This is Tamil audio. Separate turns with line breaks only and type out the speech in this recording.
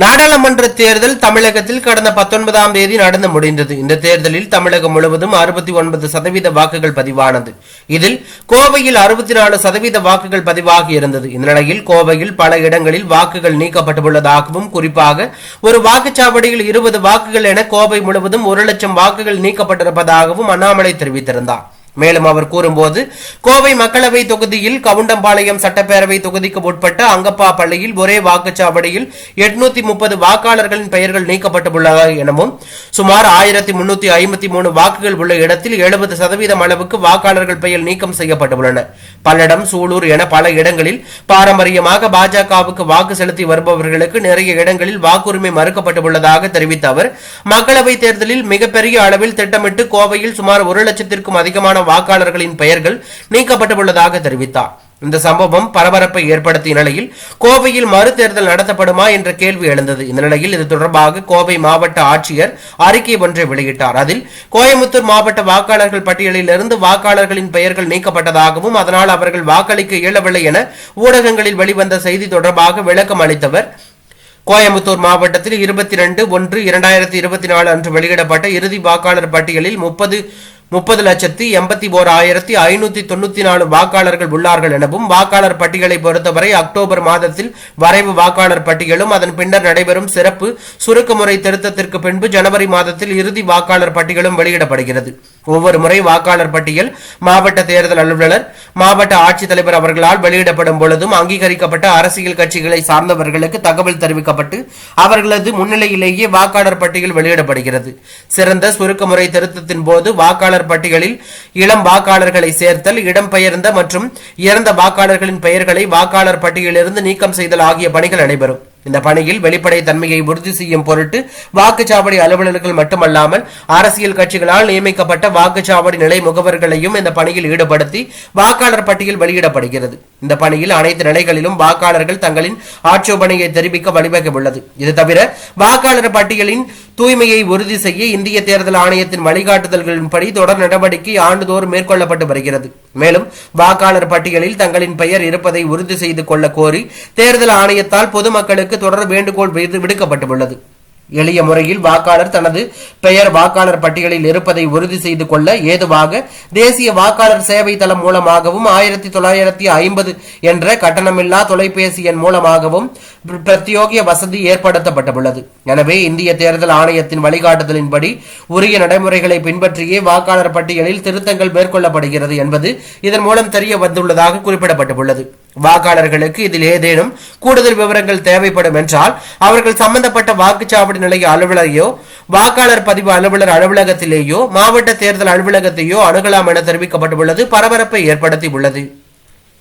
நாடாளுமன்ற தேர்தல் தமிழகத்தில் கடந்த பத்தொன்பதாம் தேதி நடந்து முடிந்தது. இந்த தேர்தலில் தமிழகம் முழுவதும் அறுபத்தி ஒன்பது சதவீத வாக்குகள் பதிவானது. இதில் கோவையில் அறுபத்தி நாலு சதவீத வாக்குகள் பதிவாகி இருந்தது. இந்த நிலையில் கோவையில் பல இடங்களில் வாக்குகள் நீக்கப்பட்டுள்ளதாகவும் குறிப்பாக ஒரு வாக்குச்சாவடியில் இருபது வாக்குகள் என கோவை முழுவதும் ஒரு லட்சம் வாக்குகள் நீக்கப்பட்டிருப்பதாகவும் அண்ணாமலை தெரிவித்திருந்தார். மேலும் அவர் கூறும்போது கோவை மக்களவை தொகுதியில் கவுண்டம்பாளையம் சட்டப்பேரவை தொகுதிக்கு உட்பட்ட அங்கப்பா பள்ளியில் ஒரே வாக்குச்சாவடியில் எட்நூத்தி முப்பது வாக்காளர்களின் பெயர்கள் நீக்கப்பட்டுள்ளதாக எனவும் சுமார் ஆயிரத்தி முன்னூத்தி ஐம்பத்தி மூணு வாக்குகள் உள்ள இடத்தில் எழுபது சதவீதம் அளவுக்கு வாக்காளர்கள் பெயர் நீக்கம் செய்யப்பட்டுள்ளன. பல்லடம் சூலூர் என பல இடங்களில் பாரம்பரியமாக பாஜகவுக்கு வாக்கு செலுத்தி வருபவர்களுக்கு நிறைய இடங்களில் வாக்குரிமை மறுக்கப்பட்டுள்ளதாக தெரிவித்த அவர் மக்களவை தேர்தலில் மிகப்பெரிய அளவில் திட்டமிட்டு கோவையில் சுமார் ஒரு லட்சத்திற்கும் அதிகமான வாக்காளர்களின் பெயர்கள் நீக்கப்பட்டுள்ளதாக தெரிவித்தார். இந்த சம்பவம் பரபரப்பை ஏற்படுத்திய நிலையில் கோவையில் மறுதேர்தல் நடத்தப்படுமா என்ற கேள்வி எழுந்தது. இந்த நிலையில் இது தொடர்பாக கோவை மாவட்ட ஆட்சியர் அறிக்கை ஒன்றை வெளியிட்டார். அதில் கோயமுத்தூர் மாவட்ட வாக்காளர்கள் பட்டியலிலிருந்து வாக்காளர்களின் பெயர்கள் நீக்கப்பட்டதாகவும் அதனால் அவர்கள் வாக்களிக்க இயலவில்லை என ஊடகங்களில் வெளிவந்த செய்தி தொடர்பாக விளக்கம் அளித்தவர். கோயம்புத்தூர் மாவட்டத்தில் இருபத்தி ரெண்டு ஒன்று இரண்டாயிரத்தி இருபத்தி நாலு அன்று வெளியிடப்பட்ட இறுதி வாக்காளர் பட்டியலில் முப்பது முப்பது லட்சத்தி எண்பத்தி ஓர் ஆயிரத்தி ஐநூத்தி தொண்ணூத்தி நாலு வாக்காளர்கள் உள்ளார்கள் எனவும் வாக்காளர் பட்டியலை பொறுத்தவரை அக்டோபர் மாதத்தில் வரைவு வாக்காளர் பட்டியலும் அதன் பின்னர் நடைபெறும் சிறப்பு சுருக்கமுறை திருத்தத்திற்கு பின்பு ஜனவரி மாதத்தில் இறுதி வாக்காளர் பட்டியலும் வெளியிடப்படுகிறது. ஒவ்வொரு முறை வாக்காளர் பட்டியல் மாவட்ட தேர்தல் அலுவலர் மாவட்ட ஆட்சித்தலைவர் அவர்களால் வெளியிடப்படும் பொழுதும் அங்கீகரிக்கப்பட்ட அரசியல் கட்சிகளை சார்ந்தவர்களுக்கு தகவல் தெரிவிக்கப்பட்டு அவர்களது முன்னிலையிலேயே வாக்காளர் பட்டியல் வெளியிடப்படுகிறது. சிறந்த சுருக்கமுறை திருத்தத்தின் போது வாக்காளர் வாக்காளர் பட்டியலில் இளம் வாக்காளர்களை சேர்த்தல் இடம்பெயர்ந்த மற்றும் இறந்த வாக்காளர்களின் பெயர்களை வாக்காளர் பட்டியலிலிருந்து நீக்கம் செய்தல் ஆகிய பணிகள் நடைபெறும். இந்த பணியில் வெளிப்படை தன்மையை உறுதி செய்யும் பொருட்டு வாக்குச்சாவடி அலுவலர்கள் மட்டுமல்லாமல் அரசியல் கட்சிகளால் நியமிக்கப்பட்ட வாக்குச்சாவடி நிலை முகவர்களையும் இந்த பணியில் ஈடுபடுத்தி வாக்காளர் பட்டியல் வெளியிடப்படுகிறது. இந்த பணியில் அனைத்து நிலைகளிலும் வாக்காளர்கள் தங்களின் ஆட்சேபனையை தெரிவிக்க வழிவகை உள்ளது. இது தவிர வாக்காளர் பட்டியலின் தூய்மையை உறுதி செய்ய இந்திய தேர்தல் ஆணையத்தின் வழிகாட்டுதல்களின்படி தொடர் நடவடிக்கை ஆண்டுதோறும் மேற்கொள்ளப்பட்டு வருகிறது. மேலும் வாக்காளர் பட்டியலில் தங்களின் பெயர் இருப்பதை உறுதி செய்து கொள்ள கோரி தேர்தல் ஆணையத்தால் பொதுமக்களுக்கு தொடர் வேண்டுகோள் விடுக்கப்பட்டுள்ளது. எளிய முறையில் வாக்காளர் தனது பெயர் வாக்காளர் பட்டியலில் இருப்பதை உறுதி செய்து கொள்ள ஏதுவாக தேசிய வாக்காளர் சேவை தளம் மூலமாகவும் ஆயிரத்தி தொள்ளாயிரத்தி ஐம்பது என்ற கட்டணமில்லா தொலைபேசி எண் மூலமாகவும் பிரத்யோகிய வசதி ஏற்படுத்தப்பட்டுள்ளது. எனவே இந்திய தேர்தல் ஆணையத்தின் வழிகாட்டுதலின்படி உரிய நடைமுறைகளை பின்பற்றியே வாக்காளர் பட்டியலில் திருத்தங்கள் மேற்கொள்ளப்படுகிறது என்பது இதன் மூலம் தெரிய வந்துள்ளதாக குறிப்பிடப்பட்டுள்ளது. வாக்காளர்களுக்கு இதில் ஏதேனும் கூடுதல் விவரங்கள் தேவைப்படும் என்றால் அவர்கள் சம்பந்தப்பட்ட வாக்குச்சாவடி நிலைய அலுவலரையோ வாக்காளர் பதிவு அலுவலர் அலுவலகத்திலேயோ மாவட்ட தேர்தல் அலுவலகத்தையோ அணுகலாம் என தெரிவிக்கப்பட்டுள்ளது. பரபரப்பை ஏற்படுத்தி உள்ளது